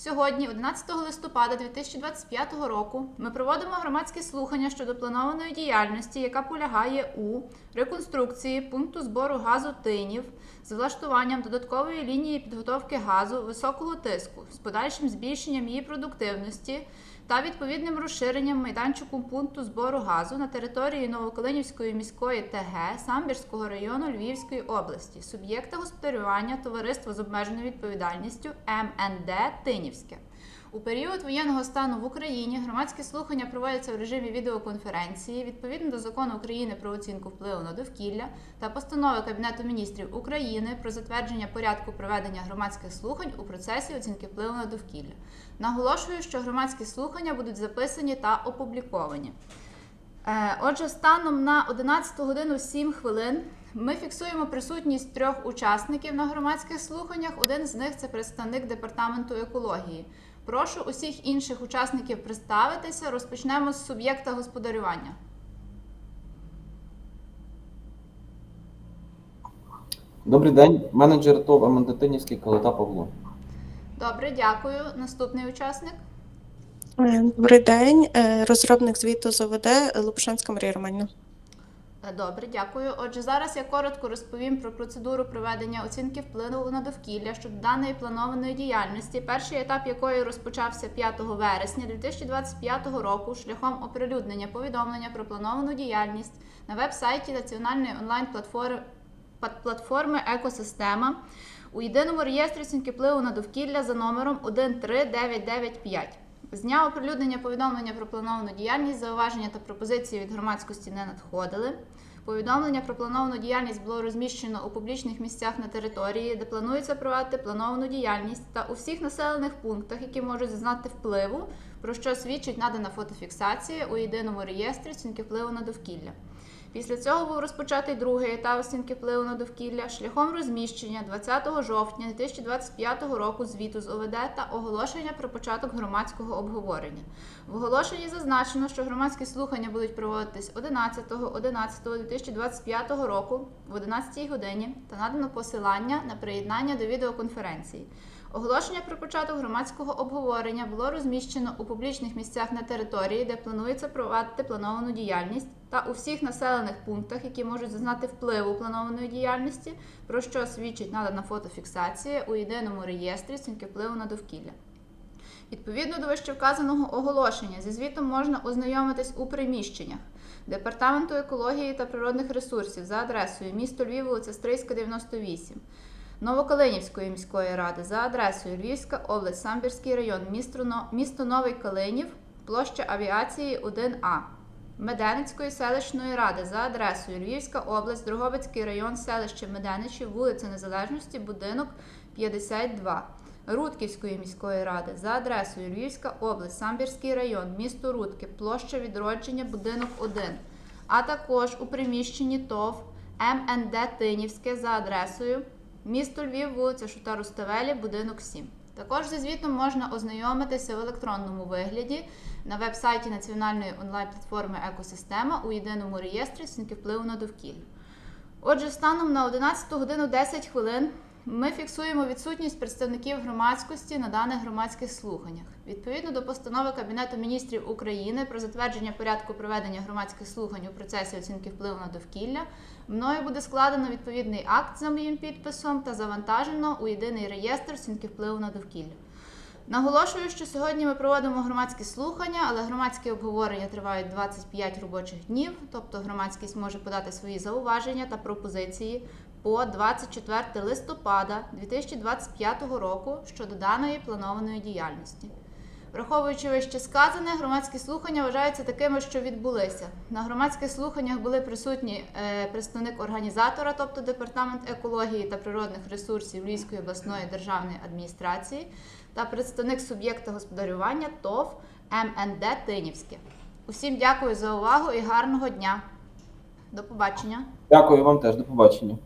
Сьогодні, 11 листопада 2025 року, ми проводимо громадські слухання щодо планованої діяльності, яка полягає у реконструкції пункту збору газу тинів з влаштуванням додаткової лінії підготовки газу високого тиску з подальшим збільшенням її продуктивності та відповідним розширенням майданчику пункту збору газу на території Новокалинівської міської ТГ Самбірського району Львівської області, суб'єкта господарювання товариства з обмеженою відповідальністю МНД Тинівське. У період воєнного стану в Україні громадські слухання проводяться в режимі відеоконференції відповідно до закону України про оцінку впливу на довкілля та постанови Кабінету міністрів України про затвердження порядку проведення громадських слухань у процесі оцінки впливу на довкілля. Наголошую, що громадські слухання будуть записані та опубліковані. Е, Отже, станом на 11 годину 7 хвилин ми фіксуємо присутність трьох учасників на громадських слуханнях. Один з них це представник департаменту екології. Прошу усіх інших учасників представитися. Розпочнемо з суб'єкта господарювання. Добрий день, менеджер ТОВ МНДТинівський Калита Павло. Добре, дякую. Наступний учасник. Е, Добрий день, Е, розробник звіту з ОВД Лопушанська Марія Романівна. Е, Добре, дякую. Отже, зараз я коротко розповім про процедуру проведення оцінки впливу на довкілля щодо даної планованої діяльності, перший етап якої розпочався 5 вересня 2025 року шляхом оприлюднення повідомлення про плановану діяльність на веб-сайті національної онлайн-платформи платформи Екосистема у єдиному реєстрі оцінки впливу на довкілля за номером 13995. З дня оприлюднення повідомлення про плановану діяльність, зауваження та пропозиції від громадськості не надходили. Повідомлення про плановану діяльність було розміщено у публічних місцях на території, де планується провадити плановану діяльність та у всіх населених пунктах, які можуть зазнати впливу, про що свідчить надана фотофіксація у єдиному реєстрі оцінки впливу на довкілля. Після цього був розпочатий другий етап оцінки впливу на довкілля шляхом розміщення 20 жовтня 2025 року звіту з ОВД та оголошення про початок громадського обговорення. В оголошенні зазначено, що громадські слухання будуть проводитись 11.11.2025 року в 11 годині та надано посилання на приєднання до відеоконференції. Оголошення про початок громадського обговорення було розміщено у публічних місцях на території, де планується провадити плановану діяльність, та у всіх населених пунктах, які можуть зазнати впливу планованої діяльності, про що свідчить надана фотофіксація у єдиному реєстрі оцінки впливу на довкілля. Відповідно до вищевказаного оголошення, зі звітом можна ознайомитись у приміщеннях Департаменту екології та природних ресурсів за адресою місто Львів, вулиця Стрийська, 98. Новокалинівської міської ради за адресою Львівська область, Самбірський район, місто, Новий Калинів, площа авіації 1А. Меденицької селищної ради за адресою Львівська область, Дрогобицький район, селище Меденичі, вулиця Незалежності, будинок 52. Рудківської міської ради за адресою Львівська область, Самбірський район, місто Рудки, площа відродження, будинок 1, а також у приміщенні ТОВ МНД Тинівське за адресою місто Львів, вулиця Шута Руставелі, будинок 7. Також зі звітом можна ознайомитися в електронному вигляді на веб-сайті національної онлайн-платформи Екосистема у єдиному реєстрі оцінки впливу на довкілля. Отже, станом на 11 годину 10 хвилин ми фіксуємо відсутність представників громадськості на даних громадських слуханнях. Відповідно до постанови Кабінету міністрів України про затвердження порядку проведення громадських слухань у процесі оцінки впливу на довкілля, мною буде складено відповідний акт за моїм підписом та завантажено у єдиний реєстр оцінки впливу на довкілля. Наголошую, що сьогодні ми проводимо громадські слухання, але громадські обговорення тривають 25 робочих днів, тобто громадськість може подати свої зауваження та пропозиції по 24 листопада 2025 року щодо даної планованої діяльності. Враховуючи вище сказане, громадські слухання вважаються такими, що відбулися. На громадських слуханнях були присутні е, представник організатора, тобто Департамент екології та природних ресурсів Львівської обласної державної адміністрації, та представник суб'єкта господарювання ТОВ МНД Тинівське. Усім дякую за увагу і гарного дня. До побачення. Дякую вам теж, до побачення.